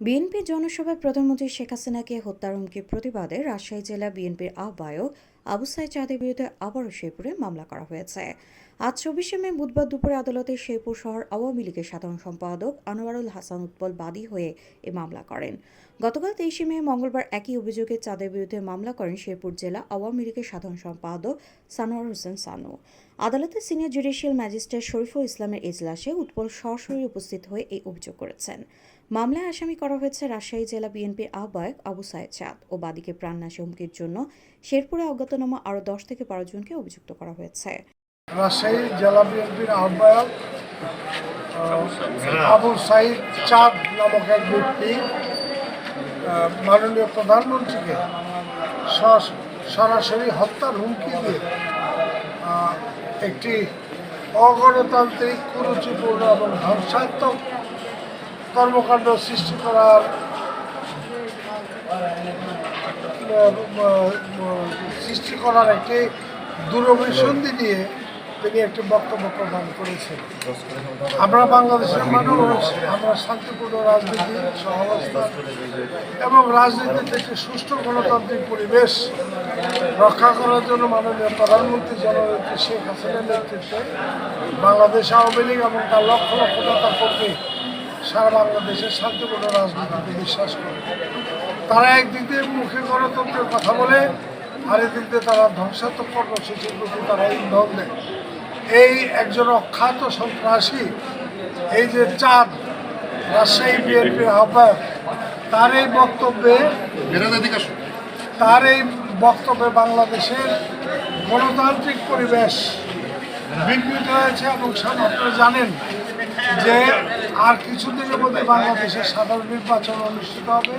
BNP জনসভায় প্রধানমন্ত্রী শেখ হাসিনাকে হত্যার হুমকির প্রতিবাদে রাজশাহী জেলা বিএনপির আহ্বায়ক আবু সাইদ চাঁদের বিরুদ্ধে আবারও শেরপুরে মামলা করা হয়েছে। আজ চব্বিশে মে বুধবার দুপুরে আদালতে শেরপুর শহর আওয়ামী লীগের সাধারণ সম্পাদক আনোয়ারুল হাসান উৎপল বাদী হয়ে এ মামলা করেন। গতকাল তেইশে মে মঙ্গলবার একই অভিযোগে চাঁদের বিরুদ্ধে মামলা করেন শেরপুর জেলা আওয়ামী লীগের সাধারণ সম্পাদক সানোয়ার হোসেন সানু। আদালতে সিনিয়র জুডিশিয়াল ম্যাজিস্ট্রেট শরীফুল ইসলামের এজলাসে উৎপল সরাসরি উপস্থিত হয়ে এই অভিযোগ করেছেন। মামলায় আসামি করা হয়েছে রাজশাহী জেলা বিএনপির আহ্বায়ক আবু সায়েদ চাঁদ ও বাদীকে প্রাণনাশী হুমকির জন্য শেরপুরে অজ্ঞাতনামা আরও দশ থেকে বারো জনকে অভিযুক্ত করা হয়েছে। রাজশাহী জেলা বিএনপির আহ্বায়ক আবু সাইদ চাঁদ নামক এক ব্যক্তি মাননীয় প্রধানমন্ত্রীকে সরাসরি হত্যার হুমকি দিয়ে একটি অগণতান্ত্রিক, কুরুচিপূর্ণ এবং ধ্বংসাত্মক কর্মকাণ্ড সৃষ্টি করার সৃষ্টি করার একটি দূরভিসন্ধি নিয়ে তিনি একটি বক্তব্য প্রদান করেছেন। আমরা বাংলাদেশের মানুষ, আমরা শান্তিপূর্ণ রাজনীতি সহাবস্থান এবং রাজনীতিতে একটি সুষ্ঠু গণতান্ত্রিক পরিবেশ রক্ষা করার জন্য মাননীয় প্রধানমন্ত্রী জননেত্রী শেখ হাসিনার নেতৃত্বে বাংলাদেশ আওয়ামী লীগ এবং তার লক্ষ লক্ষ নেতা কর্মী সারা বাংলাদেশের শান্তিপূর্ণ রাজনীতিতে বিশ্বাস করে। তারা একদিক দিয়ে মুখে গণতন্ত্রের কথা বলে আরেকদিক দিয়ে তারা ধ্বংসাত্মক কর্মসূচির প্রতি তারা ইন্ধন দেয়। এই একজন অখ্যাত সন্ত্রাসী, এই যে চাঁদ, রাজশাহী বিএনপির আহ্বায়ক, তার এই বক্তব্যে তার এই বক্তব্যে বাংলাদেশের গণতান্ত্রিক পরিবেশ বিঘ্নিত হয়েছে এবং আপনারা জানেন যে আর কিছুদিনের মধ্যে বাংলাদেশের সাধারণ নির্বাচন অনুষ্ঠিত হবে।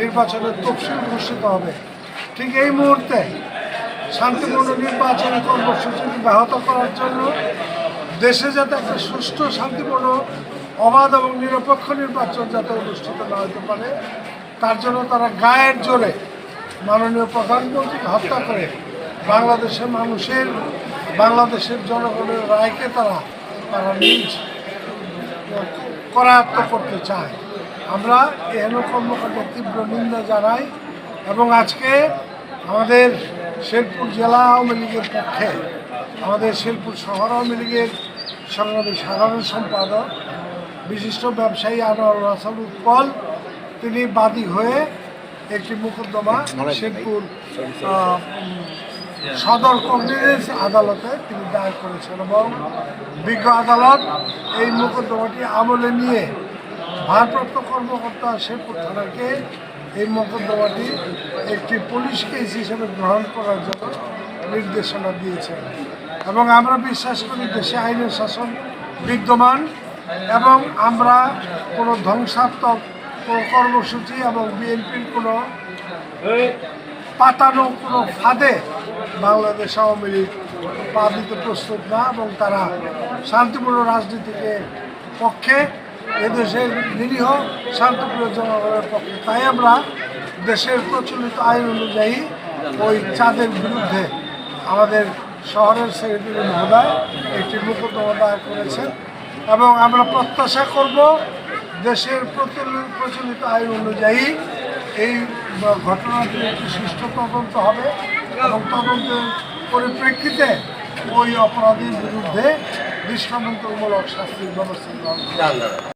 নির্বাচনের তফসিল ঘোষিত হবে। ঠিক এই মুহূর্তে শান্তিপূর্ণ নির্বাচনী কর্মসূচি ব্যাহত করার জন্য দেশে যাতে একটা সুষ্ঠু, শান্তিপূর্ণ, অবাধ এবং নিরপেক্ষ নির্বাচন যাতে অনুষ্ঠিত না হতে পারে, তার জন্য তারা গায়ের জোরে মাননীয় প্রধানমন্ত্রীকে হত্যা করে বাংলাদেশের মানুষের, বাংলাদেশের জনগণের রায়কে তারা তারা নিজ করায়ত্ত করতে চায় আমরা এহেন কর্মকাণ্ডের তীব্র নিন্দা জানাই এবং আজকে আমাদের শেরপুর জেলা আওয়ামী লীগের পক্ষে আমাদের শেরপুর শহর আওয়ামী লীগের সংগ্রামী সাধারণ সম্পাদক বিশিষ্ট ব্যবসায়ী আনোয়ার হাসান উৎপল তিনি বাদী হয়ে একটি মোকদ্দমা শেরপুর সদর কংগ্রেস আদালতে তিনি দায়ের করেছেন এবং বিজ্ঞ আদালত এই মোকদ্দমাটি আমলে নিয়ে ভারপ্রাপ্ত কর্মকর্তা শেরপুর থানাকে এই মোকদ্দমাটি একটি পুলিশ কেস হিসেবে গ্রহণ করার জন্য নির্দেশনা দিয়েছেন। এবং আমরা বিশ্বাস করি দেশে আইনের শাসন বিদ্যমান এবং আমরা কোনো ধ্বংসাত্মক কর্মসূচি এবং বিএনপির কোনো পাতানো কোনো ফাঁদে বাংলাদেশ আওয়ামী লীগ পা দিতে প্রস্তুত না এবং তারা শান্তিপূর্ণ রাজনীতিকে পক্ষে এদেশের নিরীহ শান্তিপ্রিয় জনগণের পক্ষে। তাই আমরা দেশের প্রচলিত আইন অনুযায়ী ওই চাঁদের বিরুদ্ধে আমাদের শহরের সেক্রেটারি মহোদয় একটি মোকদ্দমা দায়ের করেছেন এবং আমরা প্রত্যাশা করব দেশের প্রচলিত আইন অনুযায়ী এই ঘটনাটি একটি সুষ্ঠু তদন্ত হবে এবং তদন্তের পরিপ্রেক্ষিতে ওই অপরাধীর বিরুদ্ধে দৃষ্টান্তমূলক শাস্তির ব্যবস্থা।